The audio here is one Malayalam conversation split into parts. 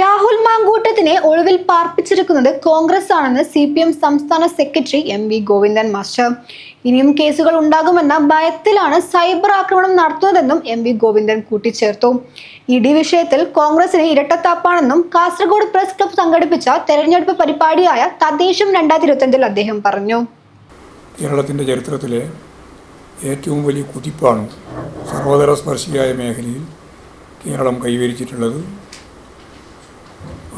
രാഹുൽ മാങ്കൂട്ടത്തിനെ ഒളിവിൽ പാർപ്പിച്ചിരിക്കുന്നത് കോൺഗ്രസ് ആണെന്ന് സി പി എം സംസ്ഥാന secretary M V Govindan master. ഇനിയും കേസുകൾ ഉണ്ടാകുമെന്ന ഭയത്തിലാണ് സൈബർ ആക്രമണം നടത്തുന്നതെന്നും എം വി ഗോവിന്ദൻ കൂട്ടിച്ചേർത്തു. ഇടി വിഷയത്തിൽ കോൺഗ്രസിന് ഇരട്ടത്താപ്പാണെന്നും കാസർഗോഡ് പ്രസ് ക്ലബ് സംഘടിപ്പിച്ച തെരഞ്ഞെടുപ്പ് പരിപാടിയായ തദ്ദേശം രണ്ടായിരത്തി ഇരുപത്തഞ്ചിൽ അദ്ദേഹം പറഞ്ഞു. കേരളത്തിന്റെ ചരിത്രത്തിലെ ഏറ്റവും വലിയ കുതിപ്പാണ് സർവതല സ്പർശിയായ മേഖലയിൽ കേരളം കൈവരിച്ചിട്ടുള്ളത്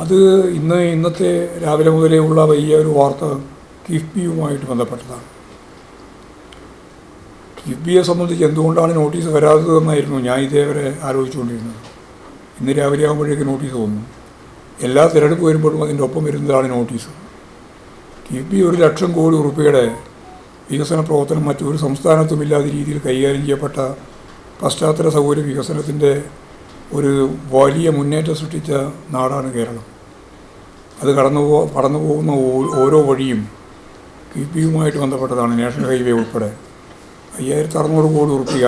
അത് ഇന്ന് ഇന്നത്തെ രാവിലെ മുതലേ ഉള്ള വലിയ ഒരു വാർത്ത കിഫ്ബിയുമായിട്ട് ബന്ധപ്പെട്ടതാണ്. കിഫ്ബിയെ സംബന്ധിച്ച് എന്തുകൊണ്ടാണ് നോട്ടീസ് വരാത്തതെന്നായിരുന്നു ഞാൻ ഇതേവരെ ആലോചിച്ചുകൊണ്ടിരുന്നത്. ഇന്ന് രാവിലെ ആകുമ്പോഴേക്ക് നോട്ടീസ് വന്നു. എല്ലാ തിരഞ്ഞെടുപ്പ് വരുമ്പോഴും അതിന്റെ ഒപ്പം വരുന്നതാണ് നോട്ടീസ്. കിഫ്ബി ഒരു ലക്ഷം കോടി ഉറുപ്പികയുടെ വികസന പ്രവർത്തനം മറ്റൊരു സംസ്ഥാനത്തുമില്ലാത്ത രീതിയിൽ കൈകാര്യം ചെയ്യപ്പെട്ട പശ്ചാത്തല സൗകര്യ വികസനത്തിന്റെ ഒരു വലിയ മുന്നേറ്റം സൃഷ്ടിച്ച നാടാണ് കേരളം. അത് കടന്നു പോ കടന്നു പോകുന്ന ഓരോ വഴിയും കിഫ്ബിയുമായിട്ട് ബന്ധപ്പെട്ടതാണ് നാഷണൽ ഹൈവേ ഉൾപ്പെടെ. അയ്യായിരത്തി അറുന്നൂറ് കോടി ഉറുപ്പിക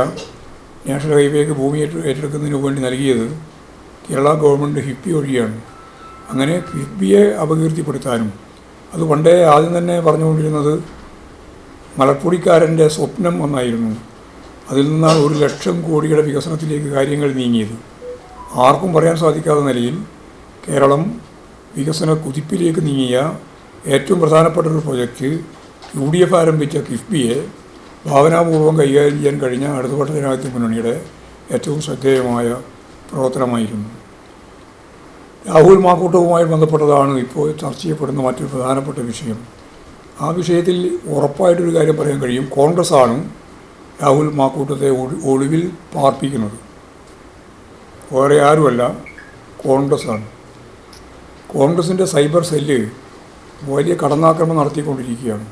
നാഷണൽ ഹൈവേക്ക് ഭൂമി ഏറ്റെ- ഏറ്റെടുക്കുന്നതിന് വേണ്ടി നൽകിയത് കേരള ഗവൺമെന്റ് ഹിപ്പി വഴിയാണ്. അങ്ങനെ ഹിപ്പിയെ അപകീർത്തിപ്പെടുത്താനും അത് പണ്ടേ ആദ്യം തന്നെ പറഞ്ഞുകൊണ്ടിരുന്നത് മലപ്പുടിക്കാരന്റെ സ്വപ്നം ഒന്നായിരുന്നു. അതിൽ നിന്നാണ് ഒരു ലക്ഷം കോടിയുടെ വികസനത്തിലേക്ക് കാര്യങ്ങൾ നീങ്ങിയത്. ആർക്കും പറയാൻ സാധിക്കാത്ത നിലയിൽ കേരളം വികസന കുതിപ്പിലേക്ക് നീങ്ങിയ ഏറ്റവും പ്രധാനപ്പെട്ട ഒരു പ്രൊജക്റ്റ് യു ഡി എഫ് ആരംഭിച്ച കിഫ്ബിയെ ഭാവനാപൂർവം കൈകാര്യം ചെയ്യാൻ കഴിഞ്ഞ ഇടതുപക്ഷ ജനാധിപത്യ മുന്നണിയുടെ ഏറ്റവും ശ്രദ്ധേയമായ പ്രവർത്തനമായിരുന്നു. രാഹുൽ മാക്കൂട്ടവുമായി ബന്ധപ്പെട്ടതാണ് ഇപ്പോൾ ചർച്ച ചെയ്യപ്പെടുന്ന മറ്റൊരു പ്രധാനപ്പെട്ട വിഷയം. ആ വിഷയത്തിൽ ഉറപ്പായിട്ടൊരു കാര്യം പറയാൻ കഴിയും. കോൺഗ്രസ്സാണ് രാഹുൽ മാക്കൂട്ടത്തെ ഒളി- ഒളിവിൽ പാർപ്പിക്കുന്നത്. വേറെ ആരുമല്ല കോൺഗ്രസ്സാണ്. കോൺഗ്രസിന്റെ സൈബർ സെല്ല് വലിയ കടന്നാക്രമണം നടത്തിക്കൊണ്ടിരിക്കുകയാണ്.